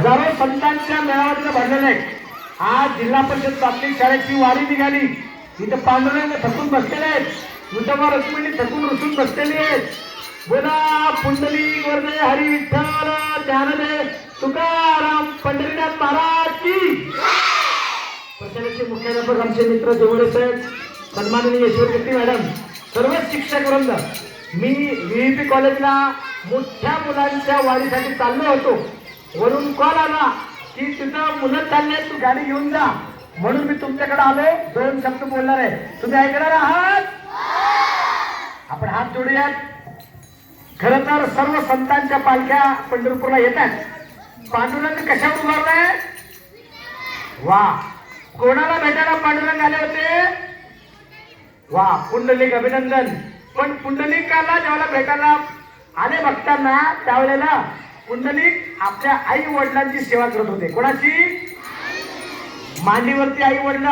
हजारो संतांच्या मेळाव्यात भरलेले आहे. आज जिल्हा परिषद प्राथमिक शाळेची वारी निघाली. इथं पांढरे थकून बसलेले आहेत. विठोबा रुक्मिणी थकून रुसून बसलेली आहेत. बोला पुंडली वर्णे हरी विठ्ठल ज्ञानदेव तुकाराम पंढरीनाथ महाराज की प्रशालेचे मुख्याध्यापक आमचे मित्र देवळे साहेब सन्माननीय ईश्वर मॅडम सर्व शिक्षक वृंद. मी व्हीपी कॉलेजला मोठ्या मुलांच्या वाढीसाठी चाललो होतो. वरून कॉल आला की तिथं मुलं चालले तू गाडी घेऊन जा. म्हणून मी तुमच्याकडे आलो दोन शब्द बोलणार आहे. तुम्ही ऐकणार आहात? आपण हात जोडूयात. खर तर सर्व संतांच्या पालख्या पंढरपूरला येतात. पांडुरंग कशावर उभारलाय? वा. कोणाला भेटायला पांडुरंग आले होते? वा. पुंडलिक अभिनंदन. पण पुंडलिकाला ज्यावेळेला भेटायला आले भक्तांना त्यावेळेला पुंडलिक आपल्या आई वडिलांची सेवा करत होते. कोणाची? मांडीवरती आई वडील